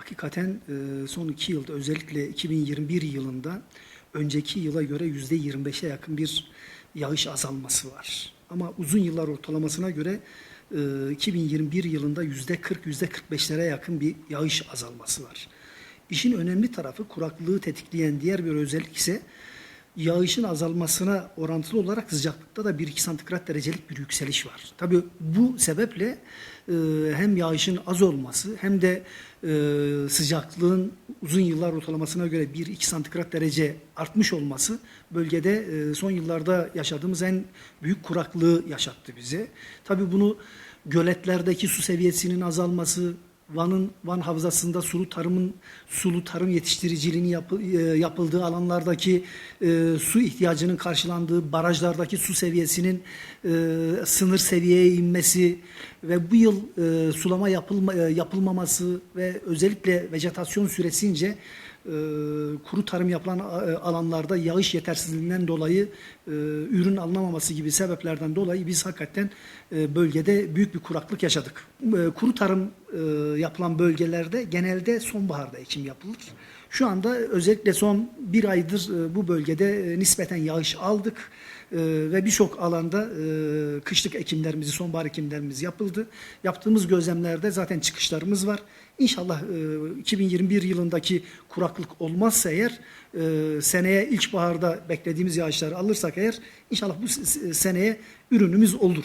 Hakikaten e, son iki yılda özellikle 2021 yılında önceki yıla göre yüzde 25'e yakın bir yağış azalması var. Ama uzun yıllar ortalamasına göre e, 2021 yılında yüzde 40 yüzde 45'lere yakın bir yağış azalması var. İşin önemli tarafı kuraklığı tetikleyen diğer bir özellik ise yağışın azalmasına orantılı olarak sıcaklıkta da 1-2 santigrat derecelik bir yükseliş var. Tabii bu sebeple e, hem yağışın az olması hem de e, sıcaklığın uzun yıllar ortalamasına göre 1-2 santigrat derece artmış olması bölgede e, son yıllarda yaşadığımız en büyük kuraklığı yaşattı bize. Tabii bunu göletlerdeki su seviyesinin azalması, Van'ın Van Havzası'nda sulu tarımın sulu tarım yetiştiriciliğini yapı- e, yapıldığı alanlardaki e, su ihtiyacının karşılandığı barajlardaki su seviyesinin e, sınır seviyeye inmesi ve bu yıl e, sulama yapılma, e, yapılmaması ve özellikle vejetasyon süresince e, kuru tarım yapılan e, alanlarda yağış yetersizliğinden dolayı e, ürün alınamaması gibi sebeplerden dolayı biz hakikaten e, bölgede büyük bir kuraklık yaşadık. E, kuru tarım e, yapılan bölgelerde genelde sonbaharda ekim yapılır. Şu anda özellikle son bir aydır e, bu bölgede e, nispeten yağış aldık e, ve birçok alanda kışlık ekimlerimizi, sonbahar ekimlerimiz yapıldı. Yaptığımız gözlemlerde zaten çıkışlarımız var. İnşallah e, 2021 yılındaki kuraklık olmazsa eğer seneye ilkbaharda beklediğimiz yağışları alırsak eğer inşallah bu seneye ürünümüz olur.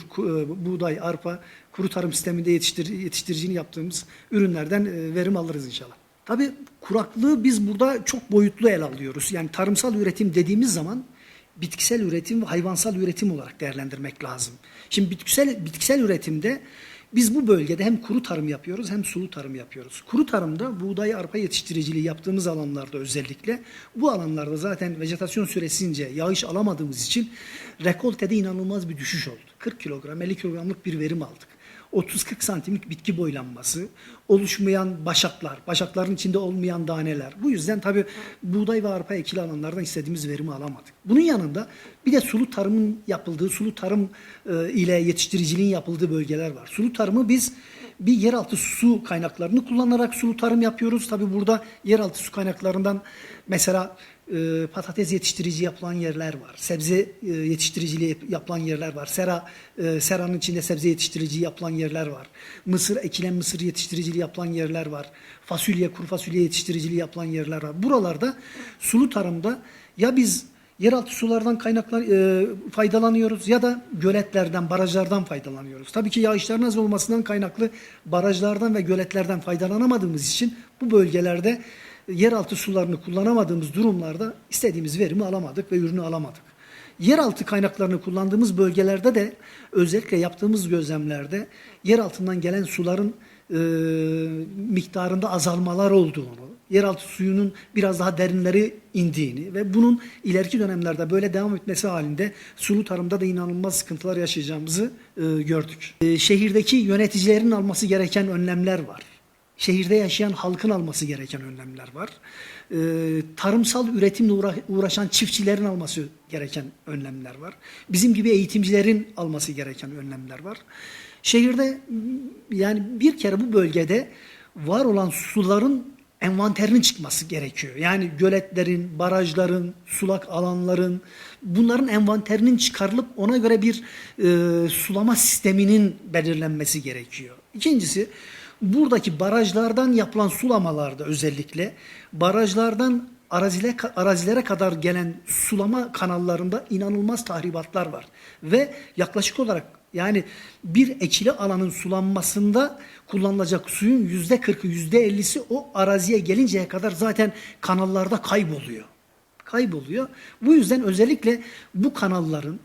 Buğday, arpa, kuru tarım sisteminde yetiştir, yetiştiricini yaptığımız ürünlerden verim alırız inşallah. Tabii kuraklığı biz burada çok boyutlu ele alıyoruz. Yani tarımsal üretim dediğimiz zaman bitkisel üretim ve hayvansal üretim olarak değerlendirmek lazım. Şimdi bitkisel bitkisel üretimde biz bu bölgede hem kuru tarım yapıyoruz hem sulu tarım yapıyoruz. Kuru tarımda buğday arpa yetiştiriciliği yaptığımız alanlarda özellikle bu alanlarda zaten vejetasyon süresince yağış alamadığımız için rekoltede inanılmaz bir düşüş oldu. 40 kilogram 50 kilogramlık bir verim aldık. 30-40 santimlik bitki boylanması, oluşmayan başaklar, başakların içinde olmayan daneler. Bu yüzden tabii buğday ve arpa ekili alanlardan istediğimiz verimi alamadık. Bunun yanında bir de sulu tarımın yapıldığı, sulu tarım e, ile yetiştiriciliğin yapıldığı bölgeler var. Sulu tarımı biz bir yeraltı su kaynaklarını kullanarak sulu tarım yapıyoruz. Tabii burada yeraltı su kaynaklarından mesela e, patates yetiştirici yapılan yerler var. Sebze e, yetiştiriciliği yap- yapılan yerler var. Sera e, seranın içinde sebze yetiştiriciliği yapılan yerler var. Mısır ekilen mısır yetiştiriciliği yapılan yerler var. Fasulye, kuru fasulye yetiştiriciliği yapılan yerler var. Buralarda sulu tarımda ya biz yeraltı sulardan kaynaklar e, faydalanıyoruz ya da göletlerden, barajlardan faydalanıyoruz. Tabii ki yağışların az olmasından kaynaklı barajlardan ve göletlerden faydalanamadığımız için bu bölgelerde yeraltı sularını kullanamadığımız durumlarda istediğimiz verimi alamadık ve ürünü alamadık. Yeraltı kaynaklarını kullandığımız bölgelerde de özellikle yaptığımız gözlemlerde yer altından gelen suların e, miktarında azalmalar olduğunu, yeraltı suyunun biraz daha derinleri indiğini ve bunun ileriki dönemlerde böyle devam etmesi halinde sulu tarımda da inanılmaz sıkıntılar yaşayacağımızı e, gördük. E, şehirdeki yöneticilerin alması gereken önlemler var. Şehirde yaşayan halkın alması gereken önlemler var. Ee, tarımsal üretimle uğra- uğraşan çiftçilerin alması gereken önlemler var. Bizim gibi eğitimcilerin alması gereken önlemler var. Şehirde yani bir kere bu bölgede var olan suların envanterinin çıkması gerekiyor. Yani göletlerin, barajların, sulak alanların bunların envanterinin çıkarılıp ona göre bir e, sulama sisteminin belirlenmesi gerekiyor. İkincisi buradaki barajlardan yapılan sulamalarda özellikle barajlardan arazile, arazilere kadar gelen sulama kanallarında inanılmaz tahribatlar var. Ve yaklaşık olarak yani bir ekili alanın sulanmasında kullanılacak suyun yüzde kırkı, yüzde ellisi o araziye gelinceye kadar zaten kanallarda kayboluyor kayboluyor. Bu yüzden özellikle bu kanalların,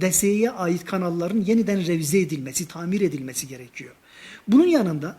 DSE'ye ait kanalların yeniden revize edilmesi, tamir edilmesi gerekiyor. Bunun yanında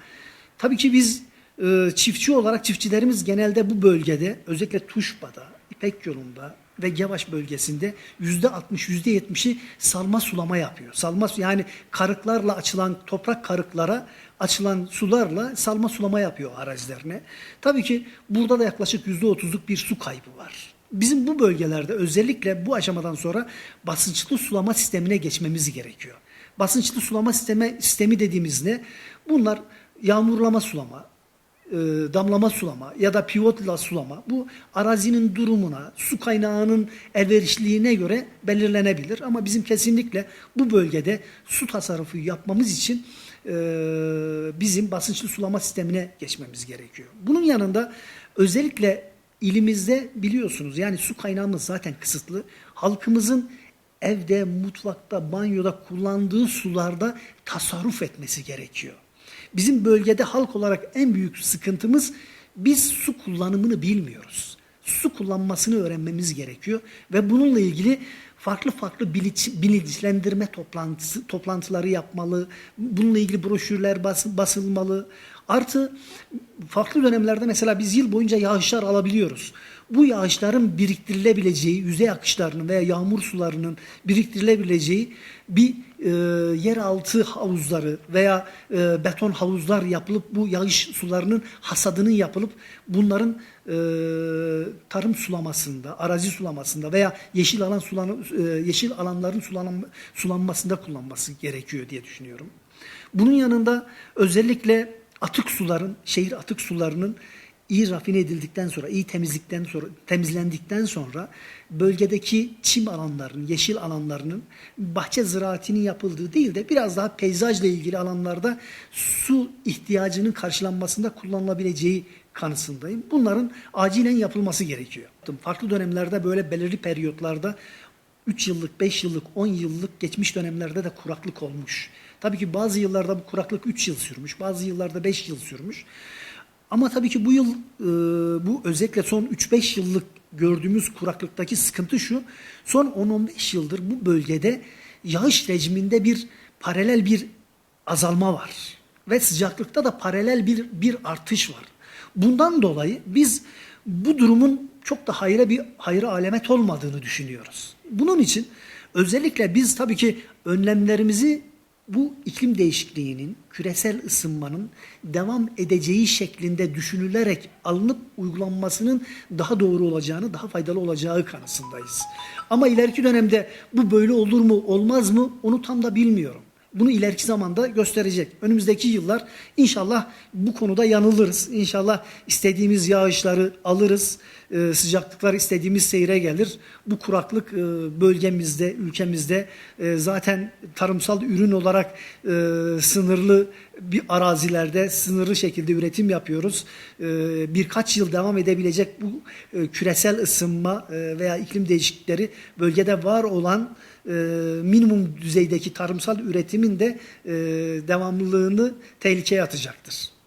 tabii ki biz e, çiftçi olarak çiftçilerimiz genelde bu bölgede özellikle Tuşba'da, İpek yolunda ve Gevaş bölgesinde yüzde 60 yüzde 70'i salma sulama yapıyor. Salma yani karıklarla açılan toprak karıklara açılan sularla salma sulama yapıyor arazilerine. Tabii ki burada da yaklaşık yüzde 30'luk bir su kaybı var. Bizim bu bölgelerde özellikle bu aşamadan sonra basınçlı sulama sistemine geçmemiz gerekiyor. Basınçlı sulama sistemi, sistemi dediğimiz ne? Bunlar yağmurlama sulama, e, damlama sulama ya da pivotla sulama bu arazinin durumuna, su kaynağının elverişliliğine göre belirlenebilir. Ama bizim kesinlikle bu bölgede su tasarrufu yapmamız için e, bizim basınçlı sulama sistemine geçmemiz gerekiyor. Bunun yanında özellikle ilimizde biliyorsunuz yani su kaynağımız zaten kısıtlı. Halkımızın evde, mutfakta, banyoda kullandığı sularda tasarruf etmesi gerekiyor. Bizim bölgede halk olarak en büyük sıkıntımız biz su kullanımını bilmiyoruz. Su kullanmasını öğrenmemiz gerekiyor ve bununla ilgili farklı farklı bilinç, bilinçlendirme toplantısı, toplantıları yapmalı. Bununla ilgili broşürler bas, basılmalı. Artı farklı dönemlerde mesela biz yıl boyunca yağışlar alabiliyoruz. Bu yağışların biriktirilebileceği, yüzey akışlarının veya yağmur sularının biriktirilebileceği bir e, yeraltı havuzları veya e, beton havuzlar yapılıp bu yağış sularının hasadının yapılıp bunların e, tarım sulamasında, arazi sulamasında veya yeşil alan sulan, e, yeşil alanların sulan, sulanmasında kullanması gerekiyor diye düşünüyorum. Bunun yanında özellikle atık suların, şehir atık sularının iyi rafine edildikten sonra, iyi temizlikten sonra, temizlendikten sonra bölgedeki çim alanlarının, yeşil alanlarının bahçe ziraatinin yapıldığı değil de biraz daha peyzajla ilgili alanlarda su ihtiyacının karşılanmasında kullanılabileceği kanısındayım. Bunların acilen yapılması gerekiyor. Farklı dönemlerde böyle belirli periyotlarda 3 yıllık, 5 yıllık, 10 yıllık geçmiş dönemlerde de kuraklık olmuş. Tabii ki bazı yıllarda bu kuraklık 3 yıl sürmüş, bazı yıllarda 5 yıl sürmüş. Ama tabii ki bu yıl, e, bu özellikle son 3-5 yıllık gördüğümüz kuraklıktaki sıkıntı şu. Son 10-15 yıldır bu bölgede yağış rejiminde bir paralel bir azalma var. Ve sıcaklıkta da paralel bir, bir artış var. Bundan dolayı biz bu durumun çok da hayra bir hayra alamet olmadığını düşünüyoruz. Bunun için özellikle biz tabii ki önlemlerimizi bu iklim değişikliğinin, küresel ısınmanın devam edeceği şeklinde düşünülerek alınıp uygulanmasının daha doğru olacağını, daha faydalı olacağı kanısındayız. Ama ileriki dönemde bu böyle olur mu, olmaz mı onu tam da bilmiyorum. Bunu ileriki zamanda gösterecek. Önümüzdeki yıllar inşallah bu konuda yanılırız. İnşallah istediğimiz yağışları alırız. Ee, sıcaklıklar istediğimiz seyre gelir. Bu kuraklık e, bölgemizde, ülkemizde e, zaten tarımsal ürün olarak e, sınırlı bir arazilerde sınırlı şekilde üretim yapıyoruz. E, birkaç yıl devam edebilecek bu e, küresel ısınma e, veya iklim değişiklikleri bölgede var olan e, minimum düzeydeki tarımsal üretimin de devamlılığını tehlikeye atacaktır.